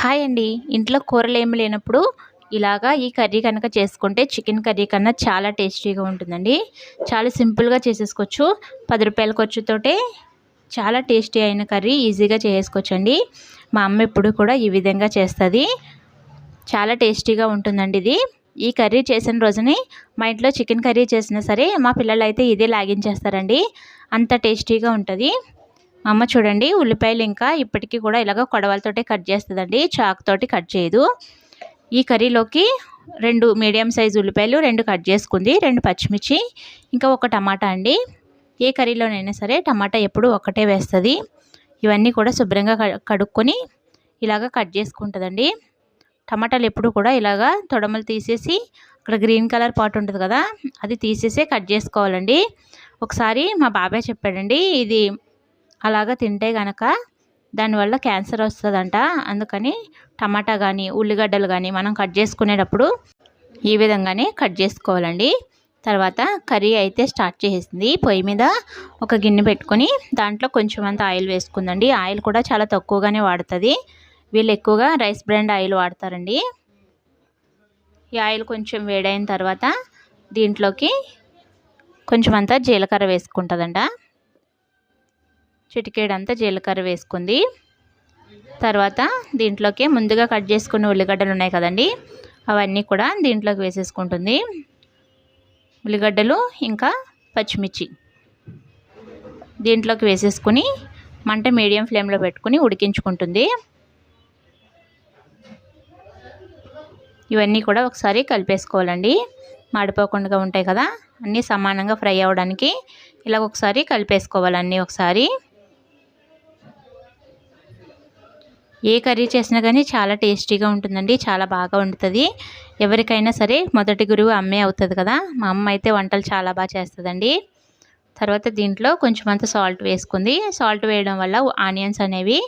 Hi అండి. ఇంట్లో కూరలు ఏమి లేనప్పుడు ఇలాగా ఈ కర్రీ కనుక చేసుకుంటే చికెన్ కర్రీ కన్నా చాలా టేస్టీగా ఉంటుందండి. చాలా సింపుల్గా చేసేసుకోవచ్చు. పది రూపాయల ఖర్చుతోటే చాలా టేస్టీ అయిన కర్రీ ఈజీగా చేసుకోవచ్చండి మా అమ్మ ఎప్పుడు కూడా ఈ విధంగా చేస్తుంది. చాలా టేస్టీగా ఉంటుందండి ఇది. ఈ కర్రీ చేసిన రోజుని మా ఇంట్లో చికెన్ కర్రీ చేసినా సరే మా పిల్లలు అయితే ఇదే లాగించేస్తారండి. అంత టేస్టీగా ఉంటుంది. మా అమ్మ చూడండి ఉల్లిపాయలు ఇంకా ఇప్పటికీ కూడా ఇలాగ కొడవలతోటే కట్ చేస్తుందండి. చాక్తోటి కట్ చేయదు. ఈ కర్రీలోకి రెండు మీడియం సైజు ఉల్లిపాయలు రెండు కట్ చేసుకుంది. రెండు పచ్చిమిర్చి ఇంకా ఒక టమాటా అండి. ఏ కర్రీలోనైనా సరే టమాటా ఎప్పుడు ఒకటే వేస్తుంది. ఇవన్నీ కూడా శుభ్రంగా కడుక్కొని ఇలాగ కట్ చేసుకుంటుందండి. టమాటాలు ఎప్పుడు కూడా ఇలాగా తొడమలు తీసేసి అక్కడ గ్రీన్ కలర్ పాట్ ఉంటుంది కదా అది తీసేసి కట్ చేసుకోవాలండి. ఒకసారి మా బాబాయ్ చెప్పాడండి ఇది అలాగ తింటే కనుక దానివల్ల క్యాన్సర్ వస్తుందంట. అందుకని టమాటా కానీ ఉల్లిగడ్డలు కానీ మనం కట్ చేసుకునేటప్పుడు ఈ విధంగానే కట్ చేసుకోవాలండి. తర్వాత కర్రీ అయితే స్టార్ట్ చేసింది పొయ్యి మీద ఒక గిన్నె పెట్టుకొని దాంట్లో కొంచెం అంత ఆయిల్ వేసుకుందండి. ఆయిల్ కూడా చాలా తక్కువగానే వాడుతుంది. వీళ్ళు ఎక్కువగా రైస్ బ్రాండ్ ఆయిల్ వాడతారండి. ఈ ఆయిల్ కొంచెం వేడైన తర్వాత దీంట్లోకి కొంచెం అంతా జీలకర్ర వేసుకుంటుందంట. చిటికేడంతా జీలకర్ర వేసుకుంది. తర్వాత దీంట్లోకి ముందుగా కట్ చేసుకున్న ఉల్లిగడ్డలు ఉన్నాయి కదండి అవన్నీ కూడా దీంట్లోకి వేసేసుకుంటుంది. ఉల్లిగడ్డలు ఇంకా పచ్చిమిర్చి దీంట్లోకి వేసేసుకుని మంట మీడియం ఫ్లేమ్లో పెట్టుకుని ఉడికించుకుంటుంది. ఇవన్నీ కూడా ఒకసారి కలిపేసుకోవాలండి. మాడిపోకుండా ఉంటాయి కదా అన్నీ సమానంగా ఫ్రై అవ్వడానికి ఇలా ఒకసారి కలిపేసుకోవాలి అన్నీ ఒకసారి. ఏ కర్రీ చేసినా కానీ చాలా టేస్టీగా ఉంటుందండి చాలా బాగా వండుతుంది. ఎవరికైనా సరే మొదటి గురువు అమ్మే అవుతుంది కదా మా అమ్మ అయితే వంటలు చాలా బాగా చేస్తుందండి. తర్వాత దీంట్లో కొంచెం అంత సాల్ట్ వేసుకుంది. సాల్ట్ వేయడం వల్ల ఆనియన్స్ అనేవి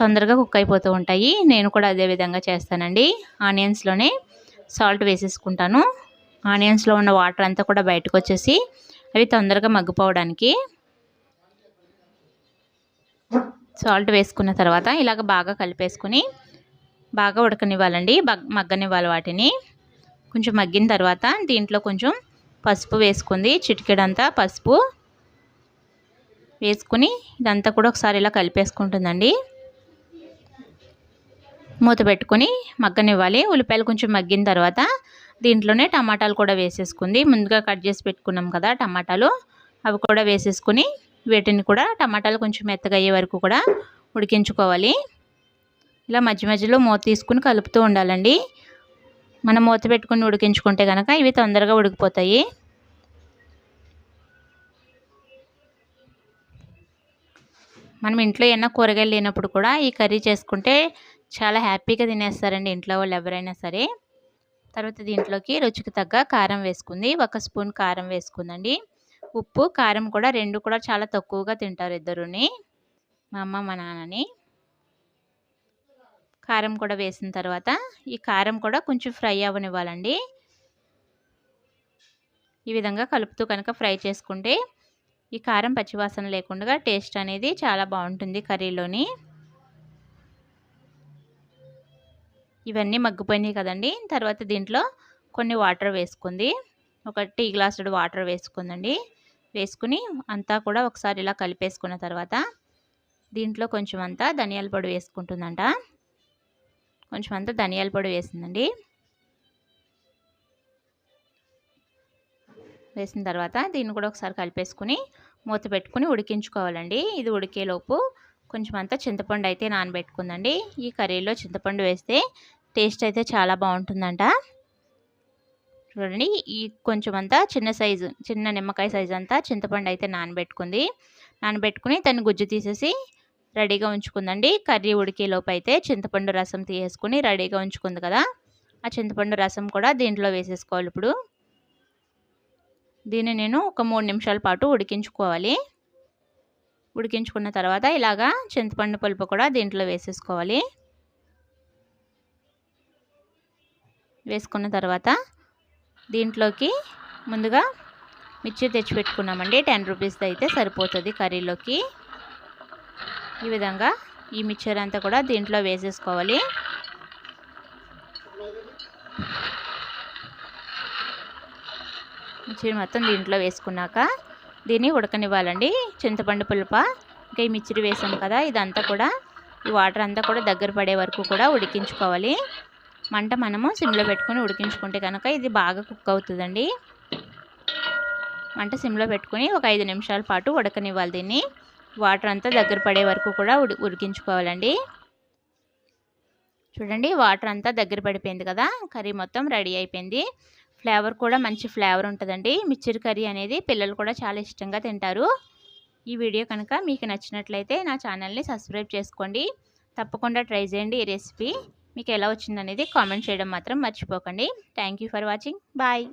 తొందరగా కుక్ అయిపోతూ ఉంటాయి. నేను కూడా అదే విధంగా చేస్తానండి. ఆనియన్స్లోనే సాల్ట్ వేసేసుకుంటాను. ఆనియన్స్లో ఉన్న వాటర్ అంతా కూడా బయటకు వచ్చేసి అవి తొందరగా మగ్గిపోవడానికి సాల్ట్ వేసుకున్న తర్వాత ఇలాగ బాగా కలిపేసుకుని బాగా ఉడకనివ్వాలండి. మగ్గనివ్వాలి వాటిని. కొంచెం మగ్గిన తర్వాత దీంట్లో కొంచెం పసుపు వేసుకుంది. చిటికెడంతా పసుపు వేసుకుని ఇదంతా కూడా ఒకసారి ఇలా కలిపేసుకుంటుందండి. మూత పెట్టుకుని మగ్గనివ్వాలి. ఉల్లిపాయలు కొంచెం మగ్గిన తర్వాత దీంట్లోనే టమాటాలు కూడా వేసేసుకుంది. ముందుగా కట్ చేసి పెట్టుకున్నాం కదా టమాటాలు. అవి కూడా వేసేసుకుని వీటిని కూడా టమాటాలు కొంచెం మెత్తగా అయ్యే వరకు కూడా ఉడికించుకోవాలి. ఇలా మధ్య మధ్యలో మూత తీసుకుని కలుపుతూ ఉండాలండి. మనం మూత పెట్టుకుని ఉడికించుకుంటే కనుక ఇవి తొందరగా ఉడికిపోతాయి. మనం ఇంట్లో ఏమైనా కూరగాయలు లేనప్పుడు కూడా ఈ కర్రీ చేసుకుంటే చాలా హ్యాపీగా తినేస్తారండి ఇంట్లో వాళ్ళు ఎవరైనా సరే. తర్వాత దీంట్లోకి రుచికి తగ్గ కారం వేసుకుంది. ఒక స్పూన్ కారం వేసుకుందండి. ఉప్పు కారం కూడా రెండు కూడా చాలా తక్కువగా తింటారు ఇద్దరుని. మా అమ్మ మా నాన్నని. కారం కూడా వేసిన తర్వాత ఈ కారం కూడా కొంచెం ఫ్రై అవ్వనివ్వాలండి. ఈ విధంగా కలుపుతూ కనుక ఫ్రై చేసుకుంటే ఈ కారం పచ్చివాసన లేకుండా టేస్ట్ అనేది చాలా బాగుంటుంది కర్రీలోని. ఇవన్నీ మగ్గిపోయినాయి కదండి. తర్వాత దీంట్లో కొన్ని వాటర్ వేసుకుంది. ఒక టీ గ్లాసుడు వాటర్ వేసుకుందండి. వేసుకుని అంతా కూడా ఒకసారి ఇలా కలిపేసుకున్న తర్వాత దీంట్లో కొంచెం అంతా ధనియాల పొడి వేసుకుంటుందంట. కొంచెం అంతా ధనియాల పొడి వేసిందండి. వేసిన తర్వాత దీన్ని కూడా ఒకసారి కలిపేసుకుని మూత పెట్టుకుని ఉడికించుకోవాలండి. ఇది ఉడికేలోపు కొంచెం అంతా చింతపండు అయితే నానబెట్టుకుందండి. ఈ కర్రీలో చింతపండు వేస్తే టేస్ట్ అయితే చాలా బాగుంటుందంట. చూడండి. ఈ కొంచెం అంతా చిన్న సైజు చిన్న నిమ్మకాయ సైజు అంతా చింతపండు అయితే నానబెట్టుకుంది. నానబెట్టుకుని దాన్ని గుజ్జు తీసేసి రెడీగా ఉంచుకుందండి. కర్రీ ఉడికేలోపు అయితే చింతపండు రసం తీసేసుకుని రెడీగా ఉంచుకుంది కదా. ఆ చింతపండు రసం కూడా దీంట్లో వేసేసుకోవాలి ఇప్పుడు. దీన్ని నేను ఒక మూడు నిమిషాల పాటు ఉడికించుకోవాలి. ఉడికించుకున్న తర్వాత ఇలాగా చింతపండు పులుపు కూడా దీంట్లో వేసేసుకోవాలి. వేసుకున్న తర్వాత దీంట్లోకి ముందుగా మిర్చి తెచ్చిపెట్టుకున్నామండి. టెన్ రూపీస్ది అయితే సరిపోతుంది కర్రీలోకి. ఈ విధంగా ఈ మిక్చర్ అంతా కూడా దీంట్లో వేసేసుకోవాలి. మిక్చర్ మొత్తం దీంట్లో వేసుకున్నాక దీన్ని ఉడకనివ్వాలండి. చింతపండు పులుప. ఇంకా ఈ మిక్చర్ వేసాం కదా ఇదంతా కూడా ఈ వాటర్ అంతా కూడా దగ్గర పడే వరకు కూడా ఉడికించుకోవాలి. మంట మనము సిమ్లో పెట్టుకొని ఉడికించుకుంటే కనుక ఇది బాగా కుక్ అవుతుందండి. మంట సిమ్లో పెట్టుకొని ఒక ఐదు నిమిషాల పాటు ఉడకనివ్వాలి దీన్ని. వాటర్ అంతా దగ్గర పడే వరకు కూడా ఉడి ఉడికించుకోవాలండి. చూడండి వాటర్ అంతా దగ్గర పడిపోయింది కదా కర్రీ మొత్తం రెడీ అయిపోయింది. ఫ్లేవర్ కూడా మంచి ఫ్లేవర్ ఉంటుందండి. మిక్చర్ కర్రీ అనేది పిల్లలు కూడా చాలా ఇష్టంగా తింటారు. ఈ వీడియో కనుక మీకు నచ్చినట్లయితే నా ఛానల్ని సబ్స్క్రైబ్ చేసుకోండి. తప్పకుండా ట్రై చేయండి ఈ రెసిపీ. మీకు ఎలా వచ్చిందనేది కామెంట్ చేయడం మాత్రం మర్చిపోకండి. Thank for watching bye